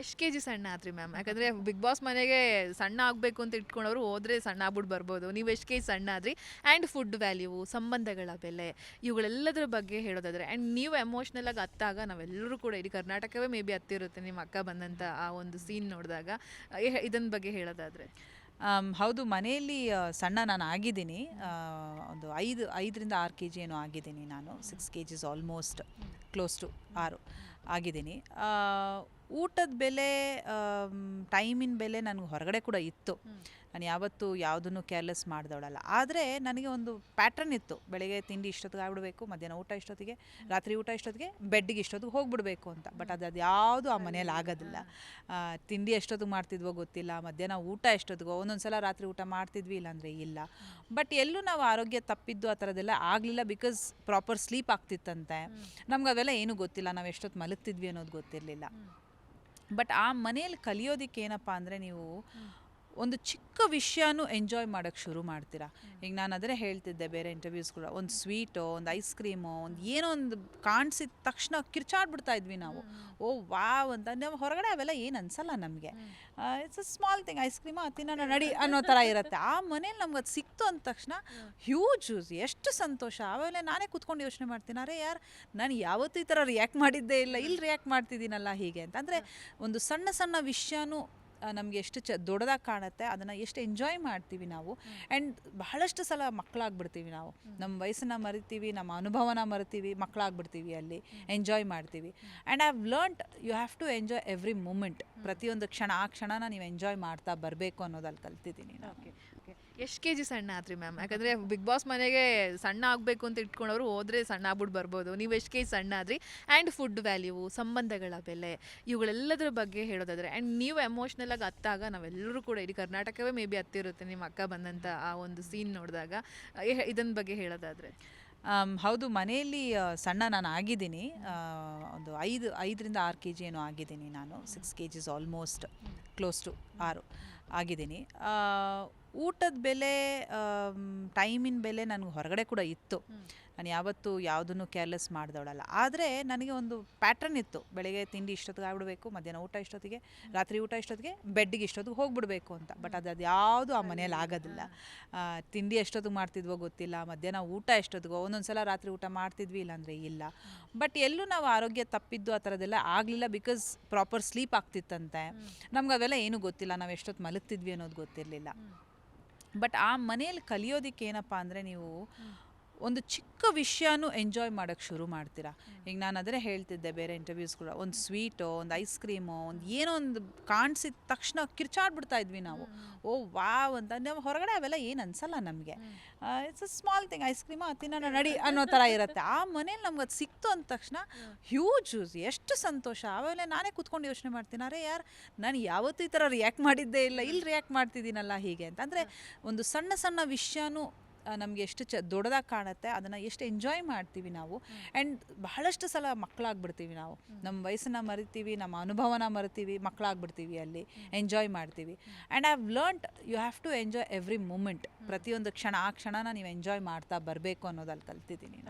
ಎಷ್ಟು K G ಸಣ್ಣ ಆದ್ರಿ ಮ್ಯಾಮ್? ಯಾಕಂದರೆ ಬಿಗ್ ಬಾಸ್ ಮನೆಗೆ ಸಣ್ಣ ಆಗಬೇಕು ಅಂತ ಇಟ್ಕೊಂಡವರು ಹೋದರೆ ಸಣ್ಣ ಆಗ್ಬಿಟ್ಟು ಬರ್ಬೋದು. ನೀವು ಎಷ್ಟು ಕೆ ಜಿ ಸಣ್ಣ ಆದ್ರಿ? ಆ್ಯಂಡ್ ಫುಡ್ ವ್ಯಾಲ್ಯೂ ಸಂಬಂಧಗಳ ಬೆಲೆ, ಇವುಗಳೆಲ್ಲದರ ಬಗ್ಗೆ ಹೇಳೋದಾದ್ರೆ ಆ್ಯಂಡ್ ನೀವು ಎಮೋಷ್ನಲ್ ಆಗಿ ಹತ್ತಾಗ ನಾವೆಲ್ಲರೂ ಕೂಡ ಇಡೀ ಕರ್ನಾಟಕವೇ ಮೇ ಬಿ ಹತ್ತಿರುತ್ತೆ ನಿಮ್ಮ ಅಕ್ಕ ಬಂದಂಥ ಆ ಒಂದು ಸೀನ್ ನೋಡಿದಾಗ. ಇದನ್ನ ಬಗ್ಗೆ ಹೇಳೋದಾದ್ರೆ. ಹೌದು, ಮನೆಯಲ್ಲಿ ಸಣ್ಣ ನಾನು ಆಗಿದ್ದೀನಿ. ಒಂದು ಐದು, ಐದರಿಂದ ಆರು ಕೆ ಜಿ ಏನೋ ಆಗಿದ್ದೀನಿ ನಾನು. Six K Gs almost close to ಆರು. ಆಗಿದ್ದೀನಿ. ಊಟದ ಬೆಲೆ ಟೈಮಿನ ಬೆಲೆ ನನಗೆ ಹೊರಗಡೆ ಕೂಡ ಇತ್ತು. ನಾನು ಯಾವತ್ತೂ ಯಾವುದನ್ನು ಕೇರ್ಲೆಸ್ ಮಾಡಿದವಳಲ್ಲ. ಆದರೆ ನನಗೆ ಒಂದು ಪ್ಯಾಟ್ರನ್ ಇತ್ತು. ಬೆಳಗ್ಗೆ ತಿಂಡಿ ಇಷ್ಟೊತ್ತಿಗೆ ಆಗ್ಬಿಡಬೇಕು ಮಧ್ಯಾಹ್ನ ಊಟ ಇಷ್ಟೊತ್ತಿಗೆ ರಾತ್ರಿ ಊಟ ಇಷ್ಟೊತ್ತಿಗೆ ಬೆಡ್ಗೆ ಇಷ್ಟೊತ್ತಿಗೆ ಹೋಗ್ಬಿಡಬೇಕು ಅಂತ. ಬಟ್ ಅದು ಅದು ಯಾವುದು ಆ ಮನೇಲಿ ಆಗೋದಿಲ್ಲ. ತಿಂಡಿ ಎಷ್ಟೊತ್ತಿಗೆ ಮಾಡ್ತಿದ್ವೋ ಗೊತ್ತಿಲ್ಲ ಮಧ್ಯಾಹ್ನ ಊಟ ಎಷ್ಟೊತ್ತಿಗೋ ಒಂದೊಂದು ಸಲ ರಾತ್ರಿ ಊಟ ಮಾಡ್ತಿದ್ವಿ ಇಲ್ಲಾಂದರೆ ಇಲ್ಲ. ಬಟ್ ಎಲ್ಲೂ ನಾವು ಆರೋಗ್ಯ ತಪ್ಪಿದ್ದು ಆ ಥರದ್ದೆಲ್ಲ ಆಗಲಿಲ್ಲ ಬಿಕಾಸ್ ಪ್ರಾಪರ್ ಸ್ಲೀಪ್ ಆಗ್ತಿತ್ತಂತೆ. ನಮ್ಗೆ ಅದೆಲ್ಲ ಏನೂ ಗೊತ್ತಿಲ್ಲ. ನಾವು ಎಷ್ಟೊತ್ತು ಮಲಗ್ತಿದ್ವಿ ಅನ್ನೋದು ಗೊತ್ತಿರಲಿಲ್ಲ. ಬಟ್ ಆ ಮನೆಯಲ್ಲಿ ಕಲಿಯೋದಕ್ಕೆ ಏನಪ್ಪ ಅಂದರೆ ನೀವು ಒಂದು ಚಿಕ್ಕ ವಿಷಯನೂ ಎಂಜಾಯ್ ಮಾಡೋಕ್ಕೆ ಶುರು ಮಾಡ್ತೀರಾ? ಈಗ ನಾನು ಅದನ್ನೇ ಹೇಳ್ತಿದ್ದೆ ಬೇರೆ ಇಂಟರ್ವ್ಯೂಸ್ ಕೂಡ. ಒಂದು ಸ್ವೀಟೋ ಒಂದು ಐಸ್ ಕ್ರೀಮೋ ಒಂದು ಏನೋ ಒಂದು ಕಾಣಿಸಿದ ತಕ್ಷಣ ಕಿರ್ಚಾಡ್ಬಿಡ್ತಾ ಇದ್ವಿ ನಾವು. ಓ ವಾವ್ ಅಂತ. ನಾವು ಹೊರಗಡೆ ಅವೆಲ್ಲ ಏನು ಅನ್ಸಲ್ಲ ನಮಗೆ. It's a small thing ice cream ತಿನ್ನೋಣ ನಡಿ ಅನ್ನೋ ಥರ ಇರುತ್ತೆ. ಆ ಮನೇಲಿ ನಮ್ಗೆ ಅದು ಸಿಕ್ತು ಅಂದ ತಕ್ಷಣ ಹ್ಯೂಜ್ ಎಷ್ಟು ಸಂತೋಷ. ಆಮೇಲೆ ನಾನೇ ಕೂತ್ಕೊಂಡು ಯೋಚನೆ ಮಾಡ್ತೀನಿ ಅರೆ ಯಾರು ನಾನು ಯಾವತ್ತೂ ಈ ಥರ ರಿಯಾಕ್ಟ್ ಮಾಡಿದ್ದೇ ಇಲ್ಲ. ಇಲ್ಲಿ ರಿಯಾಕ್ಟ್ ಮಾಡ್ತಿದ್ದೀನಲ್ಲ ಹೀಗೆ ಅಂತ. ಅಂದರೆ ಒಂದು ಸಣ್ಣ ಸಣ್ಣ ವಿಷಯನೂ ನಮಗೆ ಎಷ್ಟು ಚ, ದೊಡ್ಡದಾಗಿ ಕಾಣುತ್ತೆ, ಅದನ್ನು ಎಷ್ಟು ಎಂಜಾಯ್ ಮಾಡ್ತೀವಿ ನಾವು. ಆ್ಯಂಡ್ ಬಹಳಷ್ಟು ಸಲ ಮಕ್ಕಳಾಗ್ಬಿಡ್ತೀವಿ ನಾವು. ನಮ್ಮ ವಯಸ್ಸನ್ನ ಮರಿತೀವಿ, ನಮ್ಮ ಅನುಭವನ ಮರಿತೀವಿ ಮಕ್ಕಳಾಗ್ಬಿಡ್ತೀವಿ ಅಲ್ಲಿ. ಎಂಜಾಯ್ ಮಾಡ್ತೀವಿ. And I have learned you have to enjoy every moment ಪ್ರತಿಯೊಂದು ಕ್ಷಣ, ಆ ಕ್ಷಣನ ನೀವು ಎಂಜಾಯ್ ಮಾಡ್ತಾ ಬರಬೇಕು ಅನ್ನೋದಲ್ಲಿ ಕಲ್ತಿದ್ದೀನಿ ಓಕೆ ಓಕೆ ಎಷ್ಟು ಕೆ ಜಿ ಸಣ್ಣ ಆತ್ರಿ ಮ್ಯಾಮ್? ಯಾಕಂದರೆ ಬಿಗ್ ಬಾಸ್ ಮನೆಗೆ ಸಣ್ಣ ಆಗಬೇಕು ಅಂತ ಇಟ್ಕೊಂಡವರು ಹೋದರೆ ಸಣ್ಣ ಆಗ್ಬಿಟ್ಟು ಬರ್ಬೋದು. ನೀವು ಎಷ್ಟು ಕೆ ಜಿ ಸಣ್ಣ ಆದ್ರಿ? ಆ್ಯಂಡ್ ಫುಡ್ ವ್ಯಾಲ್ಯೂ ಸಂಬಂಧಗಳ ಬೆಲೆ, ಇವುಗಳೆಲ್ಲದರ ಬಗ್ಗೆ ಹೇಳೋದಾದ್ರೆ ಆ್ಯಂಡ್ ನೀವು ಎಮೋಷ್ನಲ್ ಆಗಿ ಹತ್ತಾಗ ನಾವೆಲ್ಲರೂ ಕೂಡ ಇಡೀ ಕರ್ನಾಟಕವೇ ಮೇ ಬಿ ಹತ್ತಿರುತ್ತೆ ನಿಮ್ಮ ಅಕ್ಕ ಬಂದಂಥ ಆ ಒಂದು ಸೀನ್ ನೋಡಿದಾಗ. ಇದನ್ನ ಬಗ್ಗೆ ಹೇಳೋದಾದರೆ. ಹೌದು, ಮನೆಯಲ್ಲಿ ಸಣ್ಣ ನಾನು ಆಗಿದ್ದೀನಿ. ಒಂದು ಐದು, ಐದರಿಂದ ಆರು ಕೆ ಜಿ ಏನೋ ಆಗಿದ್ದೀನಿ ನಾನು. Six K Gs almost close to ಆರು ಆಗಿದ್ದೀನಿ. ಊಟದ ಬೆಲೆ ಟೈಮಿನ ಬೆಲೆ ನನಗೆ ಹೊರಗಡೆ ಕೂಡ ಇತ್ತು. ನಾನು ಯಾವತ್ತೂ ಯಾವುದನ್ನು ಕೇರ್ಲೆಸ್ ಮಾಡಿದವಳಲ್ಲ. ಆದರೆ ನನಗೆ ಒಂದು ಪ್ಯಾಟ್ರನ್ ಇತ್ತು. ಬೆಳಗ್ಗೆ ತಿಂಡಿ ಇಷ್ಟೊತ್ತಿಗೆ ಆಗ್ಬಿಡಬೇಕು ಮಧ್ಯಾಹ್ನ ಊಟ ಇಷ್ಟೊತ್ತಿಗೆ ರಾತ್ರಿ ಊಟ ಇಷ್ಟೊತ್ತಿಗೆ ಬೆಡ್ಗೆ ಇಷ್ಟೊತ್ತಿಗೆ ಹೋಗ್ಬಿಡ್ಬೇಕು ಅಂತ. ಬಟ್ ಅದು ಅದು ಯಾವುದು ಆ ಮನೇಲಿ ಆಗೋದಿಲ್ಲ. ತಿಂಡಿ ಎಷ್ಟೊತ್ತಿಗೆ ಮಾಡ್ತಿದ್ವೋ ಗೊತ್ತಿಲ್ಲ ಮಧ್ಯಾಹ್ನ ಊಟ ಎಷ್ಟೊತ್ತಿಗೋ ಒಂದೊಂದು ಸಲ ರಾತ್ರಿ ಊಟ ಮಾಡ್ತಿದ್ವಿ ಇಲ್ಲಾಂದರೆ ಇಲ್ಲ. ಬಟ್ ಎಲ್ಲೂ ನಾವು ಆರೋಗ್ಯ ತಪ್ಪಿದ್ದು ಆ ಥರದ್ದೆಲ್ಲ ಆಗಲಿಲ್ಲ ಬಿಕಾಸ್ ಪ್ರಾಪರ್ ಸ್ಲೀಪ್ ಆಗ್ತಿತ್ತಂತೆ. ನಮ್ಗೆ ಅವೆಲ್ಲ ಏನೂ ಗೊತ್ತಿಲ್ಲ. ನಾವು ಎಷ್ಟೊತ್ತು ಮಲಗ್ತಿದ್ವಿ ಅನ್ನೋದು ಗೊತ್ತಿರಲಿಲ್ಲ. ಬಟ್ ಆ ಮನೆಯಲ್ಲಿ ಕಲಿಯೋದಕ್ಕೆ ಏನಪ್ಪ ಅಂದರೆ ನೀವು ಒಂದು ಚಿಕ್ಕ ವಿಷಯನೂ ಎಂಜಾಯ್ ಮಾಡೋಕ್ಕೆ ಶುರು ಮಾಡ್ತೀರಾ? ಈಗ ನಾನು ಅದನ್ನೇ ಹೇಳ್ತಿದ್ದೆ ಬೇರೆ ಇಂಟರ್ವ್ಯೂಸ್ ಕೂಡ ಒಂದು ಸ್ವೀಟೋ ಒಂದು ಐಸ್ ಕ್ರೀಮೋ ಒಂದು ಏನೋ ಒಂದು ಕಾಣಿಸಿದ ತಕ್ಷಣ ಕಿರ್ಚಾಡ್ಬಿಡ್ತಾ ಇದ್ವಿ ನಾವು. ಓ ವಾವ್ ಅಂತ. ನಾವು ಹೊರಗಡೆ ಅವೆಲ್ಲ ಏನು ಅನ್ಸಲ್ಲ ನಮಗೆ. It's a small thing ice cream ತಿನ್ನೋಣ ನಡಿ ಅನ್ನೋ ಥರ ಇರುತ್ತೆ. ಆ ಮನೇಲಿ ನಮ್ಗೆ ಅದು ಸಿಕ್ತು ಅಂದ ತಕ್ಷಣ ಹ್ಯೂಜ್ ಎಷ್ಟು ಸಂತೋಷ. ಆಮೇಲೆ ನಾನೇ ಕೂತ್ಕೊಂಡು ಯೋಚನೆ ಮಾಡ್ತೀನಿ ಅರೆ ಯಾರು ನಾನು ಯಾವತ್ತೂ ಈ ಥರ ರಿಯಾಕ್ಟ್ ಮಾಡಿದ್ದೇ ಇಲ್ಲ ಇಲ್ಲಿ ರಿಯಾಕ್ಟ್ ಮಾಡ್ತಿದ್ದೀನಲ್ಲ ಹೀಗೆ ಅಂತ. ಅಂದರೆ ಒಂದು ಸಣ್ಣ ಸಣ್ಣ ವಿಷಯನೂ ನಮಗೆ ಎಷ್ಟು ಚ ದೊಡ್ಡದಾಗಿ ಕಾಣುತ್ತೆ ಅದನ್ನು ಎಷ್ಟು ಎಂಜಾಯ್ ಮಾಡ್ತೀವಿ ನಾವು. ಆ್ಯಂಡ್ ಬಹಳಷ್ಟು ಸಲ ಮಕ್ಕಳಾಗ್ಬಿಡ್ತೀವಿ ನಾವು. ನಮ್ಮ ವಯಸ್ಸನ್ನ ಮರಿತೀವಿ ನಮ್ಮ ಅನುಭವನ ಮರಿತೀವಿ ಮಕ್ಕಳಾಗ್ಬಿಡ್ತೀವಿ ಅಲ್ಲಿ. ಎಂಜಾಯ್ ಮಾಡ್ತೀವಿ. And I have learned you have to enjoy every moment ಪ್ರತಿಯೊಂದು ಕ್ಷಣ ಆ ಕ್ಷಣನ ನೀವು ಎಂಜಾಯ್ ಮಾಡ್ತಾ ಬರಬೇಕು ಅನ್ನೋದಲ್ಲಿ ಕಲ್ತಿದ್ದೀನಿ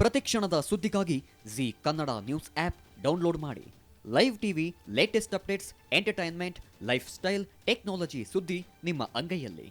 ಪ್ರತಿ ಕ್ಷಣದ ಸುದ್ದಿಗಾಗಿ Zee Kannada news app download ಮಾಡಿ. Live TV latest updates entertainment lifestyle technology ಸುದ್ದಿ ನಿಮ್ಮ ಅಂಗೈಯಲ್ಲಿ.